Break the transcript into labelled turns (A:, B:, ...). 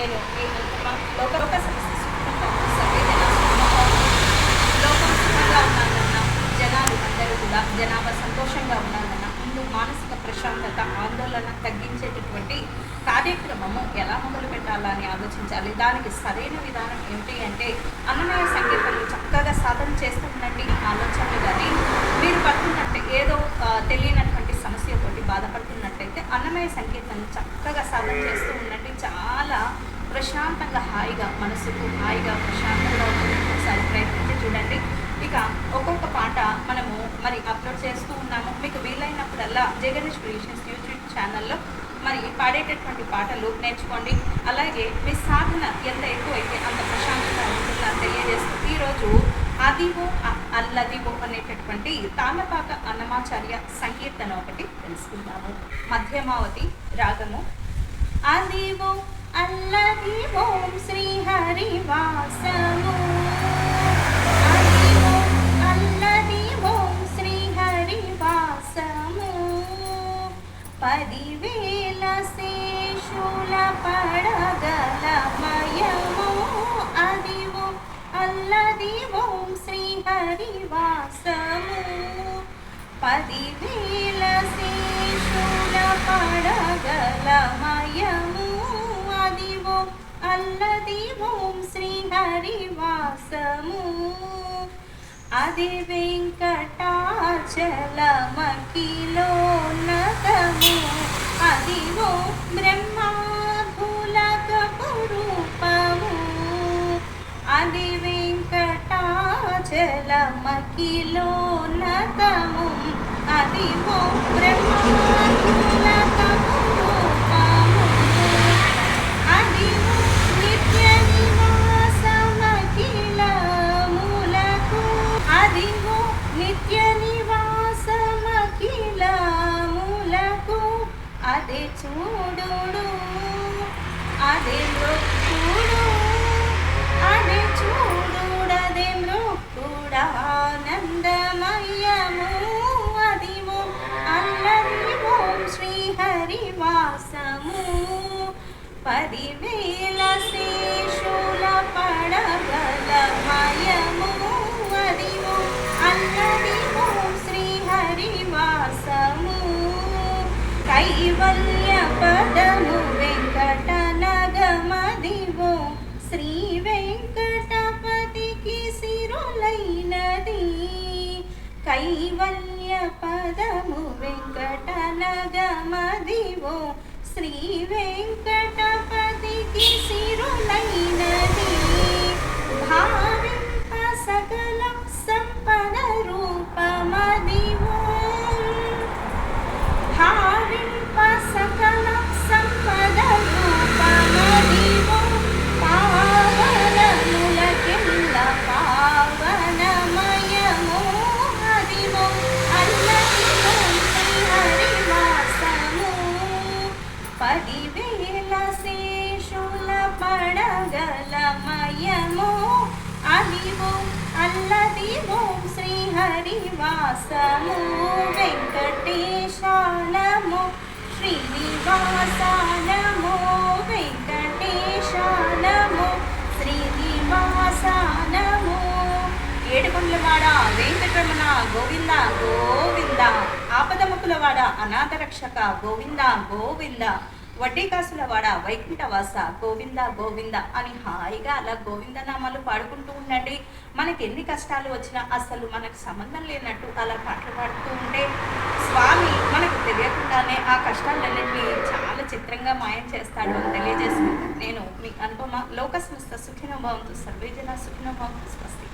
A: నేను మీ లోక లోక సమస్య సుఖంగా సర్వే లోకం సుఖంగా ఉండాలన్నా జనాలు అందరూ కూడా జనాభా సంతోషంగా ఉండాలన్నా ముందు మానసిక ప్రశాంతత ఆందోళన తగ్గించేటటువంటి కార్యక్రమము ఎలా మొదలు పెట్టాలని ఆలోచించాలి? దానికి సరైన విధానం ఏమిటి అంటే అన్నమయ్య సంగీతంలో చక్కగా సాధన చేస్తూ ఆలోచనలు కానీ మీరు పడుతున్నట్టే ఏదో తెలియనటువంటి సమస్యతోటి బాధపడుతున్నట్టయితే అన్నమయ్య సంగీతం చక్కగా సాధన చేస్తూ ఉన్నట్టు చాలా ప్రశాంతంగా హాయిగా మనసుకు హాయిగా ప్రశాంతంగా ఉంటుంది. ఒకసారి ప్రయత్నించి చూడండి. ఇక ఒక్కొక్క పాట మనము మరి అప్లోడ్ చేస్తూ ఉన్నాము. మీకు వీలైనప్పుడల్లా జగదీష్ క్రియేషన్స్ యూట్యూబ్ ఛానల్లో మరి పాడేటటువంటి పాటలు నేర్చుకోండి. అలాగే మీ సాధన ఎంత ఎక్కువైతే అంత ప్రశాంతంగా ఉంటుందని తెలియజేస్తూ ఈరోజు అదివో అల్లదివో అనేటటువంటి తాళపాక అన్నమాచార్య సంకీర్తన ఒకటి తెలుసుకుందాము. మధ్యమావతి రాగము. అదివో అల్లది ఓం శ్రీ అల్లదివో శ్రీహరివాసము అదివో అల్లదివో శ్రీహరివాసము పదివేల శేషుల పడగల మయము అది ఓం పడగలమయము అదివో అల్లదివో శ్రీహరివాసము పదివేల శేషుల పడగల మయము హరిం శ్రీ హరివాసము అది వెంకటాచలమకిలోన్నతము అదివో బ్రహ్మాభులకపు రూపము అది వెంకటాచలమకిలోన్నతము అదివో అదే చూడు అదే మృక్కుడు అదే చూడుడదే అదిము అదివో అల్లదివో శ్రీహరివాసము. పదివేల శేషుల సిరులైనది కైవల్య పదము వెంకటనగమదివో శ్రీ వెంకటపతికి హరి ఓం శ్రీ హరి వాసము వెంకటేశాలము. శ్రీనివాసాలము వెంకటేశాలము శ్రీనివాసాలము ఏడుకొండలవాడ వెంకటరమణ గోవింద గోవింద. ఆపదముకులవాడ అనాథ రక్షక గోవింద గోవింద. వడ్డీకాసులవాడ వైకుంఠవాస గోవింద గోవింద అని హాయిగా అలా గోవింద నామాలు పాడుకుంటూ ఉన్నాడు మనకి ఎన్ని కష్టాలు వచ్చినా అసలు మనకు సంబంధం లేనట్టు అలా పాటలు పాడుతూ ఉంటే స్వామి మనకు తెలియకుండానే ఆ కష్టాలన్నింటినీ చాలా చిత్రంగా మాయం చేస్తాడు అని తెలియజేసి నేను మీ అనుపమ లోక సంస్థ సుఖినోభవంతు సర్వేజన సుఖినోభవంతు స్వస్తి.